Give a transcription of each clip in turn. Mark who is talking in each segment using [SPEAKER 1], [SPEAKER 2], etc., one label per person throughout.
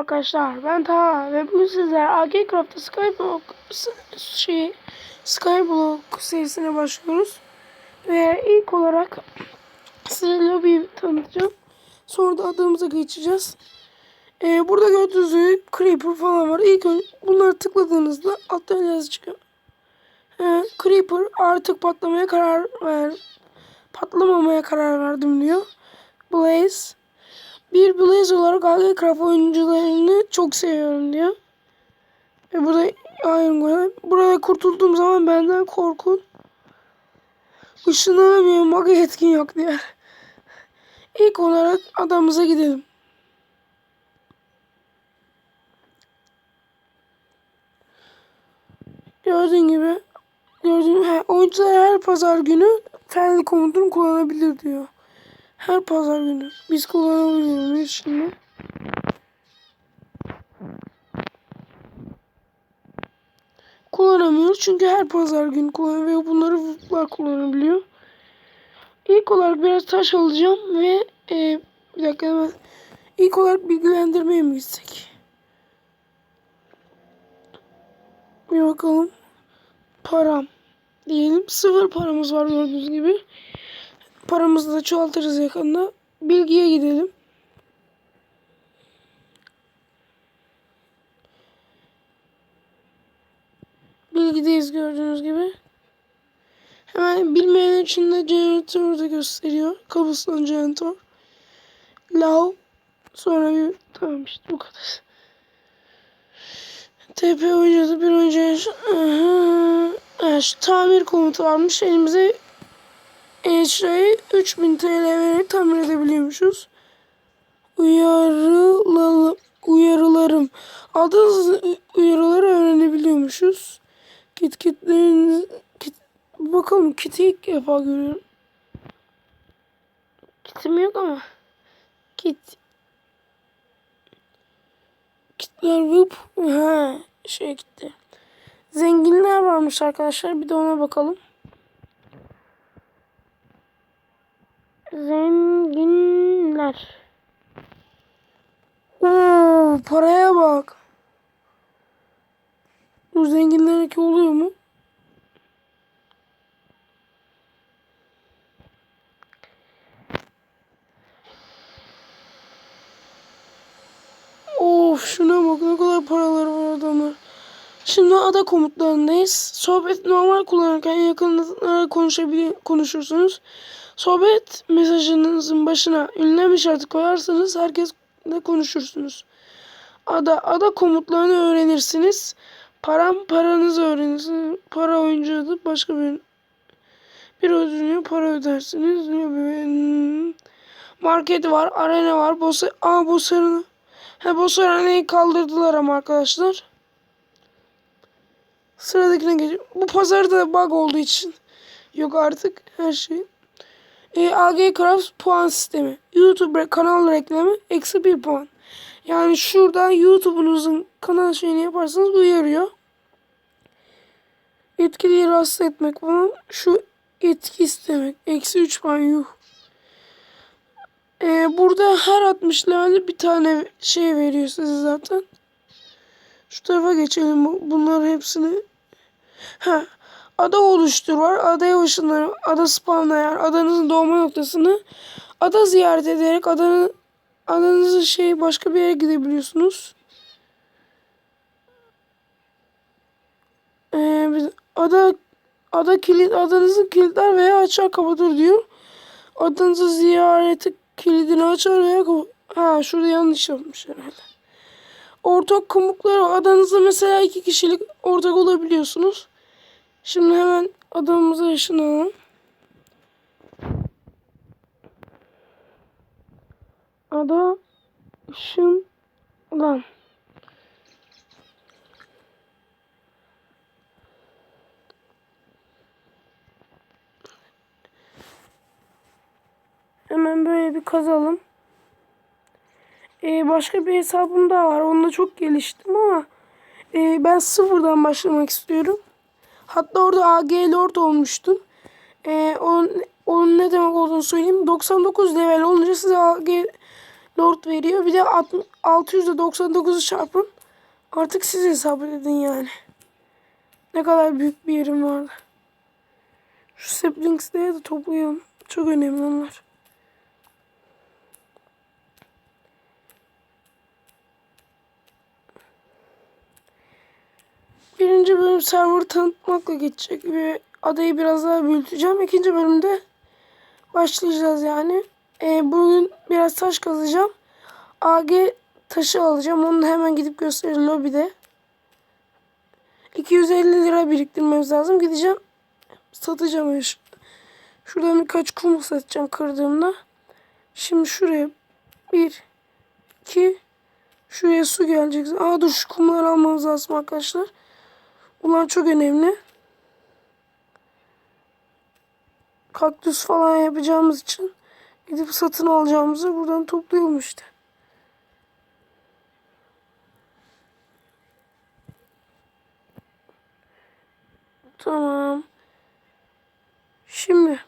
[SPEAKER 1] arkadaşlar ben Taha ve bugün sizler AG Craft'ta Skyblock şey Skyblock serisine başlıyoruz. Ve ilk olarak size lobiyi tanıtacağım. Sonra da adımıza geçeceğiz. Ee, burada gördüğünüz gibi Creeper falan var. İlk önce bunları tıkladığınızda altta yazı çıkıyor. Ee, Creeper artık patlamaya karar ver patlamamaya karar verdim diyor. Blaze bir Blaze olarak Minecraft oyuncularını çok seviyorum diyor. Ve burada Iron Golem. Burada kurtulduğum zaman benden korkun. Işınlanamıyorum. Maga yetkin yok diyor. İlk olarak adamımıza gidelim. Gördüğün gibi gördüğün he, oyuncular her pazar günü felli komutunu kullanabilir diyor. Her pazar günü. Biz kullanabiliyor şimdi? Kullanamıyoruz çünkü her pazar günü kullanıyor ve bunları vurtlar kullanabiliyor. İlk olarak biraz taş alacağım ve e, bir dakika hemen ilk olarak bilgilendirmeye mi gitsek? Bir bakalım. Param diyelim. Sıfır paramız var gördüğünüz gibi. Paramızı da çoğaltırız yakında. Bilgiye gidelim. Bilgideyiz gördüğünüz gibi. Hemen bilmeyen için de jeneratörü de gösteriyor. Cobblestone jeneratör. Lav. Sonra bir... Tamam işte bu kadar. TP oyuncusu bir önce... Evet, şu tamir komutu varmış. Elimize eşyayı 3000 TL vererek tamir edebiliyormuşuz. Uyarılalım, uyarılarım. Aldığınız uyarıları öğrenebiliyormuşuz. Kit kitleriniz kit, bakalım kiti ilk defa görüyorum. Kitim yok ama. Kit. Kitler vup. Ha, şey gitti. Zenginler varmış arkadaşlar. Bir de ona bakalım. Zenginler. Oo, paraya bak. Bu zenginlerdeki oluyor mu? Of şuna bak ne kadar paraları var adamlar. Şimdi ada komutlarındayız. Sohbet normal kullanırken yakınlara konuşabilir, konuşursunuz. Sohbet mesajınızın başına ünlem işareti koyarsanız herkesle konuşursunuz. Ada, ada komutlarını öğrenirsiniz. Param paranızı öğrenirsiniz. Para oyuncu adı başka bir bir ödülünü para ödersiniz. Market var, arena var. Boss, aa boss arena. He boss arenayı kaldırdılar ama arkadaşlar. Sıradakine geçelim. Bu pazarda bug olduğu için yok artık her şey. E, AG Crafts puan sistemi. YouTube kanal reklamı eksi bir puan. Yani şurada YouTube'unuzun kanal şeyini yaparsanız uyarıyor. Etkiliyi rahatsız etmek falan. Şu etki istemek. Eksi 3 puan yuh. Ee, burada her 60 levelde bir tane şey veriyor size zaten. Şu tarafa geçelim. Bu- Bunların hepsini. Ha, ada oluştur var. Adaya ışınlar. Ada spawn ayar. Adanızın doğma noktasını ada ziyaret ederek adanın adanızı şey başka bir yere gidebiliyorsunuz. Ee, ada ada kilit adanızın kilitler veya açar kapatır diyor. Adanızı ziyareti kilidini açar veya ha şurada yanlış yapmış herhalde. Ortak komutları adanızda mesela iki kişilik ortak olabiliyorsunuz. Şimdi hemen adamımıza ışınlanalım. Ada ışın lan. Hemen böyle bir kazalım. Ee, başka bir hesabım daha var. Onda çok geliştim ama e, ben sıfırdan başlamak istiyorum. Hatta orada AG Lord olmuştum. Ee, onun, onun ne demek olduğunu söyleyeyim. 99 level olunca size AG 4 veriyor. Bir de 699'u çarpın. Artık siz hesap edin yani. Ne kadar büyük bir yerim vardı. Şu saplings'leri de toplayalım. Çok önemli onlar. Birinci bölüm server tanıtmakla geçecek ve adayı biraz daha büyüteceğim. İkinci bölümde başlayacağız yani. Ee, bugün biraz taş kazacağım. AG taşı alacağım. Onu da hemen gidip göstereyim lobide. 250 lira biriktirmemiz lazım. Gideceğim satacağım. öyle. Şuradan birkaç kum satacağım kırdığımda. Şimdi şuraya bir, iki, şuraya su gelecek. Aa dur şu kumları almamız lazım arkadaşlar. Bunlar çok önemli. Kaktüs falan yapacağımız için gidip satın alacağımızı buradan topluyorum işte. Tamam. Şimdi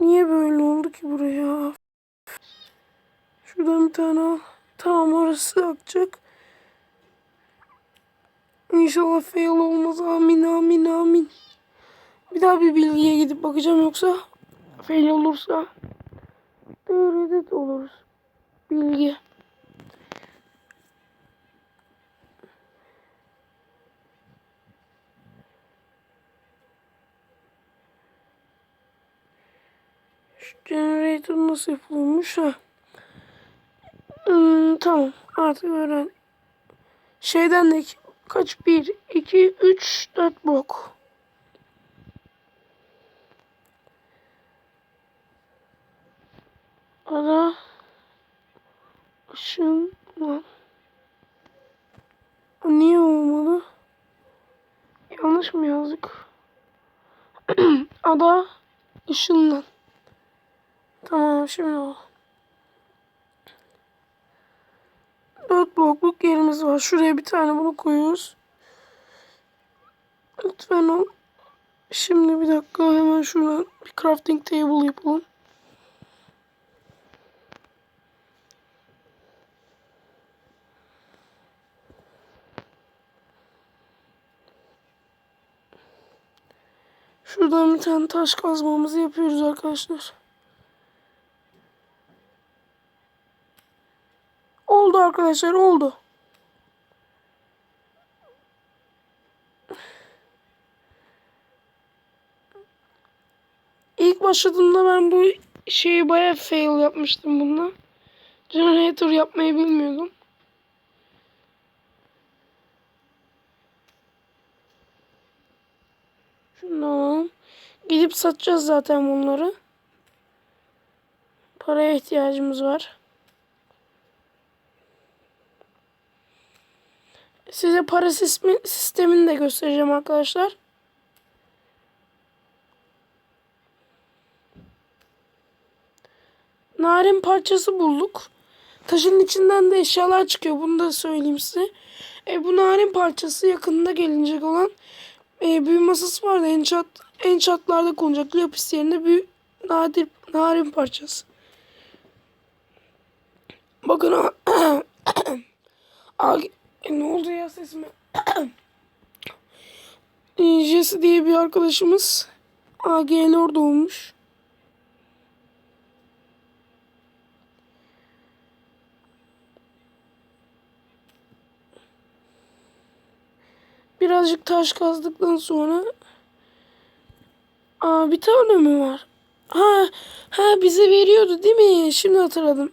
[SPEAKER 1] niye böyle oldu ki buraya? Şuradan bir tane al. Tamam orası akacak. İnşallah fail olmaz. Amin amin amin. Bir daha bir bilgiye gidip bakacağım yoksa fail olursa teoride oluruz. Bilgi. Şu generator nasıl yapılmış ha? Hmm, tamam artık öğren. Şeyden de kaç? 1, 2, 3, 4 blok. Ara ışın lan. Niye olmadı? Yanlış mı yazdık? Ada ışınlan. Tamam şimdi o. Dört blokluk yerimiz var. Şuraya bir tane bunu koyuyoruz. Lütfen ol. Şimdi bir dakika hemen şuradan bir crafting table yapalım. Şuradan bir tane taş kazmamızı yapıyoruz arkadaşlar. Oldu arkadaşlar oldu. İlk başladığımda ben bu şeyi bayağı fail yapmıştım bununla. Generator yapmayı bilmiyordum. Şunu. Gidip satacağız zaten bunları. Paraya ihtiyacımız var. Size para sistemi, sistemini de göstereceğim arkadaşlar. Narin parçası bulduk. Taşın içinden de eşyalar çıkıyor. Bunu da söyleyeyim size. E, bu narin parçası yakında gelecek olan e, büyü masası vardı. En çat en çatlarda konacak lapis yerine büyü nadir narin parçası. Bakın e, ne oldu ya sesime? Jesse diye bir arkadaşımız AGL orada olmuş. Birazcık taş kazdıktan sonra Aa bir tane mi var? Ha ha bize veriyordu değil mi? Şimdi hatırladım.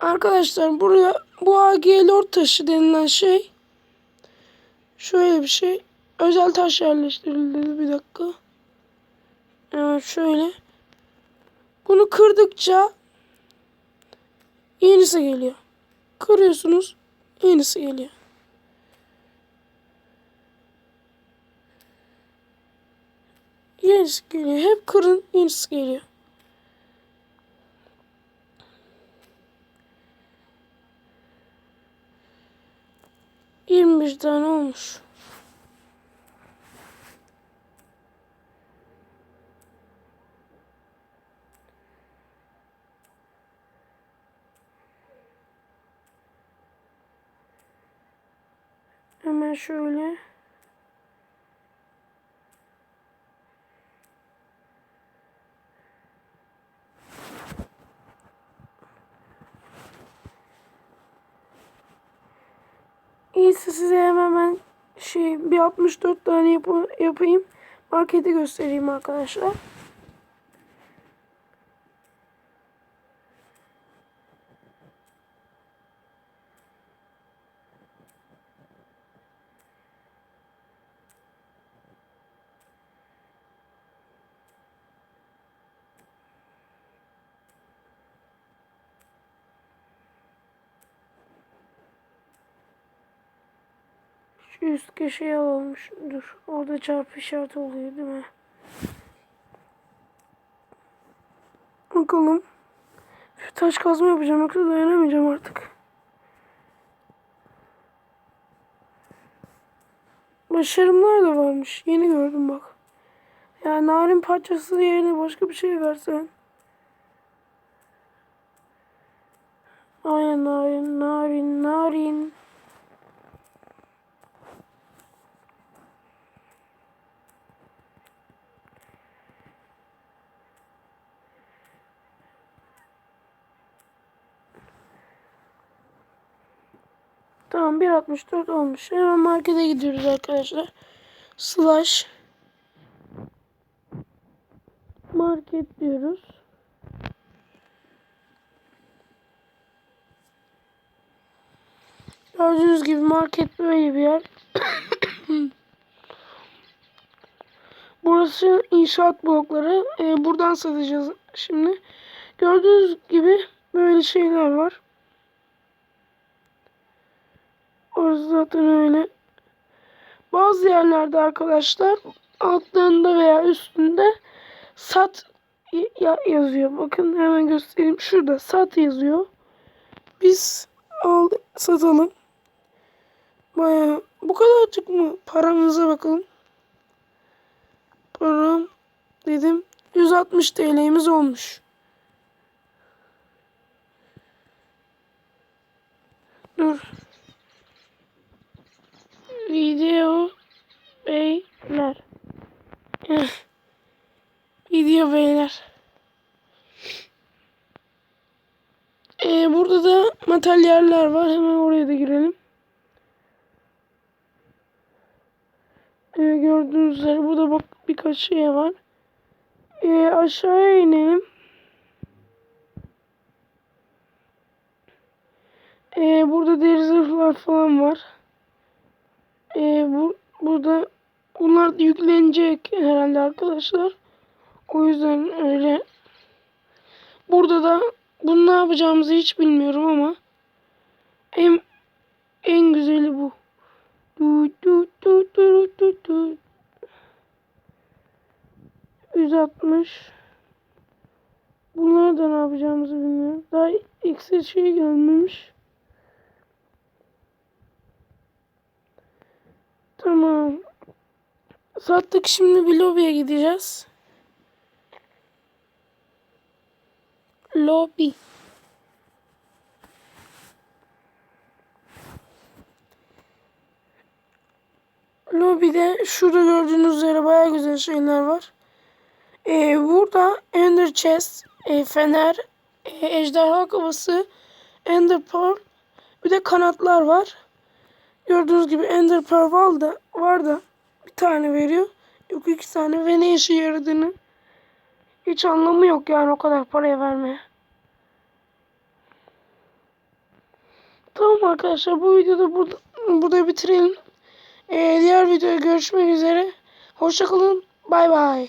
[SPEAKER 1] Arkadaşlar buraya bu AG Lord taşı denilen şey şöyle bir şey. Özel taş yerleştirildi. Bir dakika. Evet şöyle. Bunu kırdıkça yenisi geliyor. Kırıyorsunuz yenisi geliyor. Yenisi geliyor. Hep kırın yenisi geliyor. 21 tane olmuş. Hemen şöyle. 64 tane yapı- yapayım. Marketi göstereyim arkadaşlar. Üst köşeye Dur. Orada çarpı işareti oluyor değil mi? Bakalım. Şu taş kazma yapacağım yoksa dayanamayacağım artık. Başarımlar da varmış. Yeni gördüm bak. Yani narin parçası yerine başka bir şey versen. Aynen narin, narin, narin. Tamam 1.64 olmuş. Hemen markete gidiyoruz arkadaşlar. Slash market diyoruz. Gördüğünüz gibi market böyle bir yer. Burası inşaat blokları. Ee, buradan satacağız şimdi. Gördüğünüz gibi böyle şeyler var. Orası zaten öyle. Bazı yerlerde arkadaşlar altlarında veya üstünde sat ya- yazıyor. Bakın hemen göstereyim. Şurada sat yazıyor. Biz aldık satalım. Baya bu kadarcık mı? Paramıza bakalım. Param dedim 160 TL'miz olmuş. Dur. Video beyler. Video beyler. Ee, burada da materyaller var. Hemen oraya da girelim. Ee, gördüğünüz üzere burada bak birkaç şey var. Ee, aşağıya inelim. Ee, burada deri zırhlar falan var. Ee, bu, burada bunlar yüklenecek herhalde arkadaşlar. O yüzden öyle. Burada da bunu ne yapacağımızı hiç bilmiyorum ama en en güzeli bu. Du, du, du, du, du, du. 160 Bunları da ne yapacağımızı bilmiyorum. Daha ekstra şey gelmemiş. Tamam. Sattık şimdi bir lobiye gideceğiz. Lobi. Lobide şurada gördüğünüz üzere baya güzel şeyler var. Ee, burada Ender Chest, e, Fener, e, Ejderha Kafası, Ender Pearl, bir de kanatlar var. Gördüğünüz gibi Ender Pearl da, var da bir tane veriyor. Yok iki tane ve ne işe yaradığını hiç anlamı yok yani o kadar paraya vermeye. Tamam arkadaşlar bu videoda burada, burada bitirelim. Ee, diğer videoda görüşmek üzere. Hoşçakalın. Bay bay.